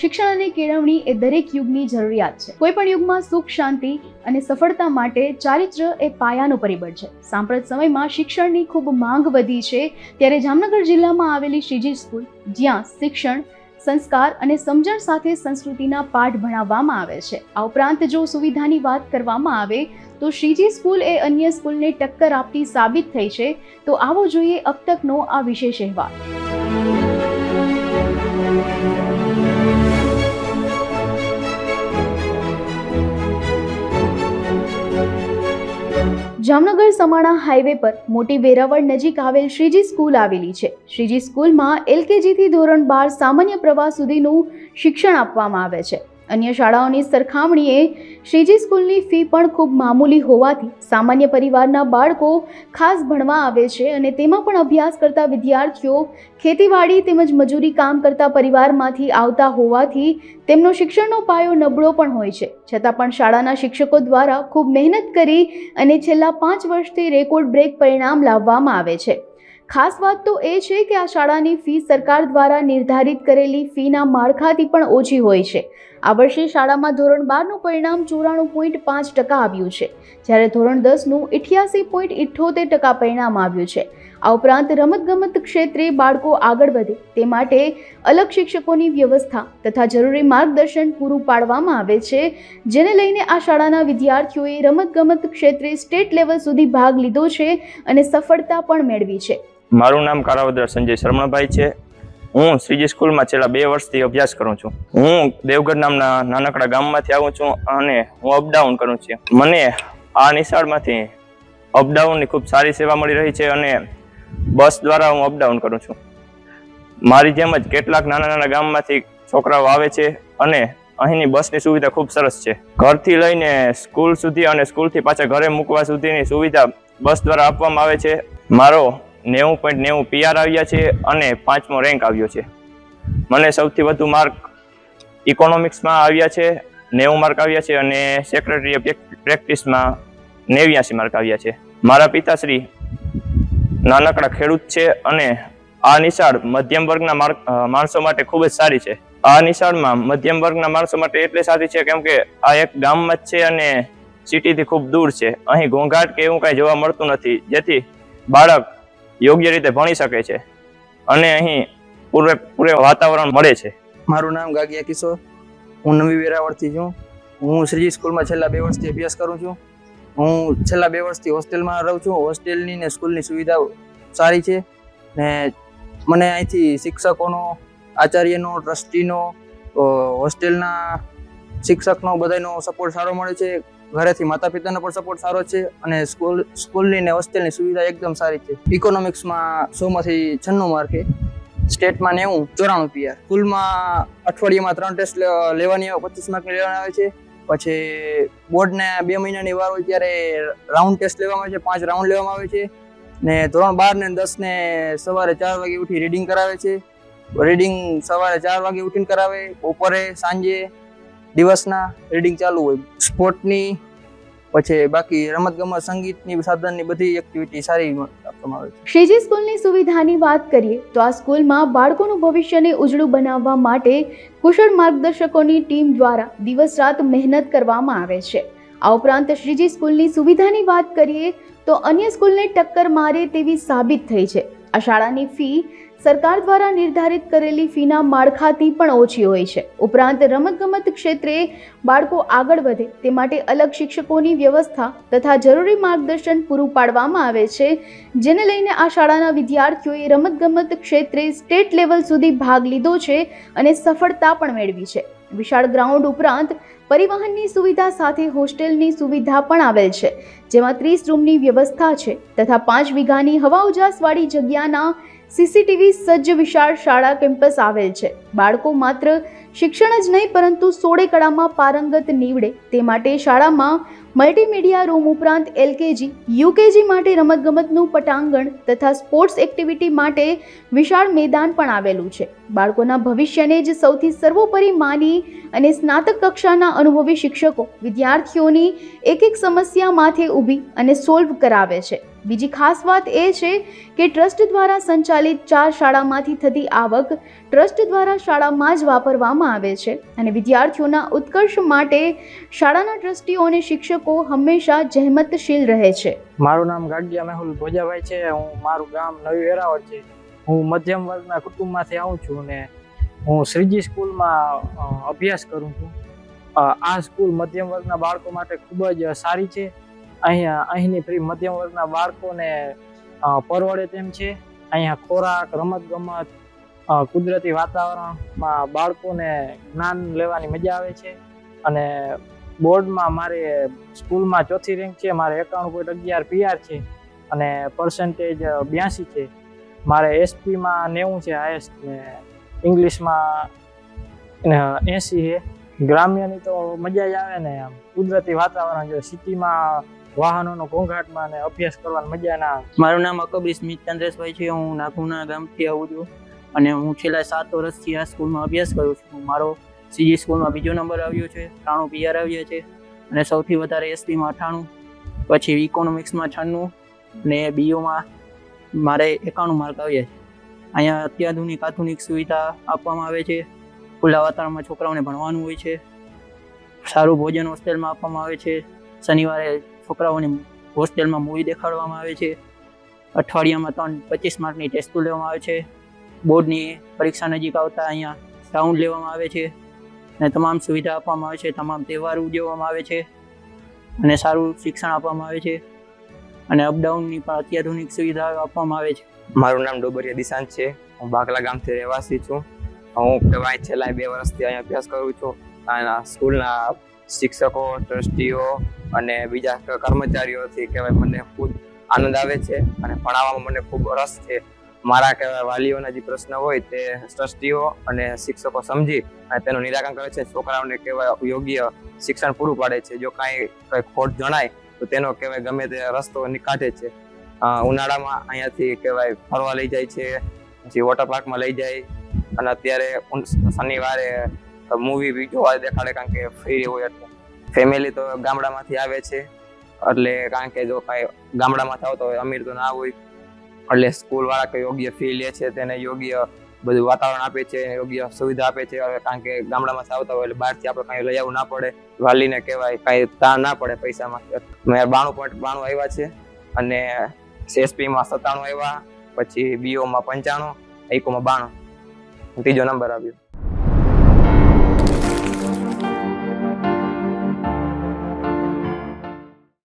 શિક્ષણ અને કેળવણી એ દરેક યુગની જરૂરિયાત છે. કોઈ પણ યુગમાં સુખ, શાંતિ અને સફળતા માટે ચારિત્ર્ય એ પાયાનું પરિબળ છે. સાંપ્રત સમયમાં શિક્ષણની ખૂબ માંગ વધી છે ત્યારે જામનગર જિલ્લામાં આવેલી શ્રીજી સ્કૂલ, જ્યાં શિક્ષણ, સંસ્કાર અને સમજણ સાથે સંસ્કૃતિના પાઠ ભણાવવામાં આવે છે. આ ઉપરાંત જો સુવિધાની વાત કરવામાં આવે, તો શ્રીજી સ્કૂલ એ અન્ય સ્કૂલને ટક્કર આપતી સાબિત થઈ છે. તો આવો જોઈએ અબ તકનો આ વિશેષ અહેવાલ. જામનગર સમાણા હાઈવે પર મોટી વેરાવળ નજીક આવેલ શ્રીજી સ્કૂલ આવેલી છે. શ્રીજી સ્કૂલમાં એલકેજીથી ધોરણ બાર સામાન્ય પ્રવાહ સુધીનું શિક્ષણ આપવામાં આવે છે. અન્ય શાળાઓની સરખામણીએ શ્રીજી સ્કૂલની ફી પણ ખૂબ મામૂલી હોવાથી સામાન્ય પરિવારના બાળકો ખાસ ભણવા આવે છે અને તેમાં પણ અભ્યાસ કરતા વિદ્યાર્થીઓ ખેતીવાડી તેમજ મજૂરી કામ કરતા પરિવારમાંથી આવતા હોવાથી તેમનો શિક્ષણનો પાયો નબળો પણ હોય છે. છતાં પણ શાળાના શિક્ષકો દ્વારા ખૂબ મહેનત કરી અને છેલ્લા પાંચ વર્ષથી રેકોર્ડ બ્રેક પરિણામ લાવવામાં આવે છે. ખાસ વાત તો એ છે કે આ શાળાની ફી સરકાર દ્વારા નિર્ધારિત કરેલી ફીના માળખાથી પણ ઓછી હોય છે. આ વર્ષે શાળામાં ધોરણ બારનું પરિણામ ચોરાણું પોઈન્ટ પાંચ ટકા આવ્યું છે. જ્યારે ધોરણ દસનું ઇઠ્યાસી પોઈન્ટ ઇઠ્ઠોતેર ટકા પરિણામ આવ્યું છે. આ ઉપરાંત રમતગમત ક્ષેત્રે બાળકો આગળ વધે તે માટે અલગ શિક્ષકોની વ્યવસ્થા તથા જરૂરી માર્ગદર્શન પૂરું પાડવામાં આવે છે, જેને લઈને આ શાળાના વિદ્યાર્થીઓએ રમતગમત ક્ષેત્રે સ્ટેટ લેવલ સુધી ભાગ લીધો છે અને સફળતા પણ મેળવી છે. મારું નામ કારાવદર સંજય શર્માભાઈ છે. હું શ્રીજી સ્કૂલમાં છેલ્લા બે વર્ષથી અભ્યાસ કરું છું. હું દેવગઢ નામના નાનકડા ગામમાંથી આવું છું અને હું અપડાઉન કરું છું. મને આ નિશાળમાંથી અપડાઉનની ખૂબ સારી સેવા મળી રહી છે અને બસ દ્વારા હું અપડાઉન કરું છું. મારી જેમ જ કેટલાક નાના નાના ગામમાંથી છોકરાઓ આવે છે અને અહીંની બસની સુવિધા ખૂબ સરસ છે. ઘરથી લઈને સ્કૂલ સુધી અને સ્કૂલથી પાછા ઘરે મૂકવા સુધીની સુવિધા બસ દ્વારા આપવામાં આવે છે. મારો નેવું પોઈન્ટ નેવું પીઆર આવ્યા છે અને પાંચમો રેન્ક આવ્યો છે. મને સૌથી વધુ માર્ક ઇકોનોમિક્સમાં આવ્યા છે, નેવું માર્ક આવ્યા છે અને સેક્રેટરી પ્રેક્ટિસમાં નેવ્યાસી માર્ક આવ્યા છે. મારા પિતાશ્રી નાનકડા ખેડૂત છે અને આ નિશાળ મધ્યમ વર્ગના માણસો માટે ખૂબ જ સારી છે. આ નિશાળમાં મધ્યમ વર્ગના માણસો માટે એટલે સારી છે કેમ કે આ એક ગામમાં જ છે અને સિટીથી ખૂબ દૂર છે. અહીં ઘોંઘાટ કે એવું કાંઈ જોવા મળતું નથી, જેથી બાળક યોગ્ય રીતે ભણી શકે છે અને અહીં પૂરે પૂરે વાતાવરણ મળે છે. મારું નામ ગાગિયા કિશોર. હું નવી વેરાવળથી છું. હું શ્રીજી સ્કૂલમાં છેલ્લા બે વર્ષથી અભ્યાસ કરું છું. હું છેલ્લા બે વર્ષથી હોસ્ટેલમાં રહું છું. હોસ્ટેલની ને સ્કૂલની સુવિધા સારી છે ને મને અહીંથી શિક્ષકોનો, આચાર્યનો, ટ્રસ્ટીનો હોસ્ટેલના શિક્ષકનો બધાનો સપોર્ટ સારો મળે છે. ઘરેથી માતા પિતાનો પણ સપોર્ટ સારો છે અને સ્કૂલ, સ્કૂલની ને હોસ્ટેલની સુવિધા એકદમ સારી છે. ઇકોનોમિક્સમાં સોમાંથી છન્નું માર્કે સ્ટેટમાં નેવું, ચોરાણું પીઆર સ્કૂલમાં અઠવાડિયામાં ત્રણ ટેસ્ટ લેવાની પચીસ માર્કની લેવાની આવે છે. પછી બોર્ડને બે મહિનાની વાર હોય ત્યારે રાઉન્ડ ટેસ્ટ લેવામાં આવે છે, પાંચ રાઉન્ડ લેવામાં આવે છે. ને ધોરણ બાર ને દસ ને સવારે ચાર વાગે ઉઠી રીડિંગ કરાવે છે. રીડિંગ સવારે ચાર વાગે ઉઠીને કરાવે, બપોરે, સાંજે, દિવસના રીડિંગ ચાલુ હોય. સ્પોર્ટની પછી બાકી રમતગમત, સંગીતની, સાધનની બધી એક્ટિવિટી સારી આપવામાં આવે છે. શ્રીજી સ્કૂલની સુવિધાની વાત કરીએ, તો આ સ્કૂલમાં બાળકોનું ભવિષ્યને ઉજળું બનાવવા માટે કુશળ માર્ગદર્શકોની ટીમ દ્વારા દિવસ રાત મહેનત કરવામાં આવે છે. આ ઉપરાંત શ્રીજી સ્કૂલની સુવિધાની વાત કરીએ, તો અન્ય સ્કૂલને ટક્કર મારે તેવી સાબિત થઈ છે. આ શાળાની ફી સરકાર દ્વારા નિર્ધારિત કરેલી ફીના માળખાથી પણ ઓછી હોય છે. ઉપરાંત રમતગમત ક્ષેત્રે બાળકો આગળ વધે તે માટે અલગ શિક્ષકોની વ્યવસ્થા તથા જરૂરી માર્ગદર્શન પૂરું પાડવામાં આવે છે, જેને લઈને આ શાળાના વિદ્યાર્થીઓએ રમતગમત ક્ષેત્રે સ્ટેટ લેવલ સુધી ભાગ લીધો છે અને સફળતા પણ મેળવી છે. વિશાળ ગ્રાઉન્ડ ઉપરાંત પરિવહનની સુવિધા સાથે હોસ્ટેલની સુવિધા પણ આવેલ છે, જેમાં ત્રીસ રૂમની વ્યવસ્થા છે તથા પાંચ વીઘાની હવા ઉજાસવાળી જગ્યાના સીસીટીવી સજ્જ વિશાળ શાળા કેમ્પસ આવેલ છે. બાળકો માત્ર શિક્ષણ જ નહીં, પરંતુ સોળે કળામાં પારંગત નીવડે તે માટે શાળામાં મલ્ટીમીડિયા રૂમ ઉપરાંત એલકેજી યુકેજી માટે રમતગમતનું પટાંગણ તથા સ્પોર્ટ્સ એક્ટિવિટી માટે વિશાળ મેદાન પણ આવેલું છે. બાળકોના ભવિષ્યને જ સૌથી સર્વોપરી માની અને સ્નાતક કક્ષાના અનુભવી શિક્ષકો વિદ્યાર્થીઓની એક એક સમસ્યા માથે ઊભી અને સોલ્વ કરાવે છે. બીજી ખાસ વાત એ છે કે ટ્રસ્ટ દ્વારા સંચાલિત ચાર શાળામાંથી થતી આવક ટ્રસ્ટ દ્વારા શાળામાં જ વાપરવામાં આવે છે અને વિદ્યાર્થીઓના ઉત્કર્ષ માટે શાળાના ટ્રસ્ટીઓ અને શિક્ષકો હંમેશા જહેમતશીલ રહે છે. મારું નામ ગાડિયા મેહુલ ભોજાભાઈ છે. હું મારું ગામ નવી વેરાવળ છે. હું મધ્યમ વર્ગના કુટુંબમાંથી આવું છું ને હું શ્રીજી સ્કૂલમાં અભ્યાસ કરું છું. આ સ્કૂલ મધ્યમ વર્ગના બાળકો માટે ખૂબ જ સારી છે. અહીંયા અહીંની ફ્રી મધ્યમ વર્ગના બાળકોને પરવડે તેમ છે. અહીંયા ખોરાક રમત ગમત કુદરતી વાતાવરણમાં બાળકોને જ્ઞાન લેવાની મજા આવે છે. અને બોર્ડમાં મારે સ્કૂલમાં ચોથી રેન્ક છે, મારે એકાણું પોઈન્ટ અગિયાર પીઆર છે અને પર્સન્ટેજ બ્યાસી છે. મારે એસપીમાં નેવું છે હાઈએસ્ટ ને ઇંગ્લિશમાં એંસી છે. ગ્રામ્યની તો મજા જ આવે ને આમ. કુદરતી વાતાવરણ જો સિટીમાં વાહનોનો ઘોંઘાટમાં અને અભ્યાસ કરવાની મજા ના આવે મારું નામ અકબરી સ્મિત ચંદ્રેશભાઈ છે. હું નાગુના ગામથી આવું છું અને હું છેલ્લા સાત વર્ષથી આ સ્કૂલમાં અભ્યાસ કરું છું. મારો સીજી સ્કૂલમાં બીજો નંબર આવ્યો છે, ત્રાણું પીઆર આવ્યા છે અને સૌથી વધારે એસપીમાં અઠાણું, પછી ઇકોનોમિક્સમાં છન્નું ને બીઓમાં મારે એકાણું માર્ક આવ્યા છે. અહીંયા અત્યાધુનિક આધુનિક સુવિધા આપવામાં આવે છે. ખુલ્લા વાતાવરણમાં છોકરાઓને ભણવાનું હોય છે. સારું ભોજન હોસ્ટેલમાં આપવામાં આવે છે. શનિવારે છોકરાઓને હોસ્ટેલમાં મૂવી દેખાડવામાં આવે છે. અઠવાડિયામાં ત્રણ પચીસ માર્કની ટેસ્ટો લેવામાં આવે છે. બોર્ડની પરીક્ષા નજીક આવતા અહીંયા રાઉન્ડ લેવામાં આવે છે અને તમામ સુવિધા આપવામાં આવે છે. તમામ તહેવાર ઉજવવામાં આવે છે અને સારું શિક્ષણ આપવામાં આવે છે અને અપડાઉનની પણ અત્યાધુનિક સુવિધાઓ આપવામાં આવે છે. મારું નામ ડોબરિયા દિશાંત છે. હું બાકલા ગામથી રહેવાસી છું. હું કહેવાય છેલ્લા બે વર્ષથી અહીંયા અભ્યાસ કરું છું. અને સ્કૂલના શિક્ષકો, ટ્રસ્ટીઓ અને બીજા કર્મચારીઓથી કહેવાય મને ખૂબ આનંદ આવે છે અને ભણાવવામાં મને ખૂબ રસ છે. મારા કહેવાય વાલીઓના જે પ્રશ્ન હોય તે ટ્રસ્ટીઓ અને શિક્ષકો સમજી અને તેનું નિરાકરણ કરે છે. છોકરાઓને કહેવાય યોગ્ય શિક્ષણ પૂરું પાડે છે. જો કાંઈ કંઈ ખોટ જણાય, તો તેનો કહેવાય ગમે તે રસ્તો નીકાળે છે. ઉનાળામાં અહીંયાથી કહેવાય ફરવા લઈ જાય છે. પછી વોટર પાર્કમાં લઈ જાય અને અત્યારે શનિવારે મૂવી બી જોવા દેખાડે, કારણ કે ફ્રી હોય એટલે. ફેમિલી તો ગામડામાંથી આવે છે. એટલે કારણ કે જો કાંઈ ગામડામાંથી આવતો હોય અમીર તો ના હોય. એટલે સ્કૂલવાળા કે યોગ્ય ફી લે છે, તેને યોગ્ય બધું વાતાવરણ આપે છે, યોગ્ય સુવિધા આપે છે. હવે કારણ કે ગામડામાંથી આવતા હોય એટલે બહારથી આપણે કાંઈ લઈ આવવું ના પડે. વાલીને કહેવાય કાંઈ તાણ ના પડે પૈસામાં મેં બાણું પોઈન્ટ બાણું આવ્યા છે. અને એસપીમાં સત્તાણું આવ્યા પછી બીઓમાં પંચાણું એકોમાં બાણું. ત્રીજો નંબર આવ્યો.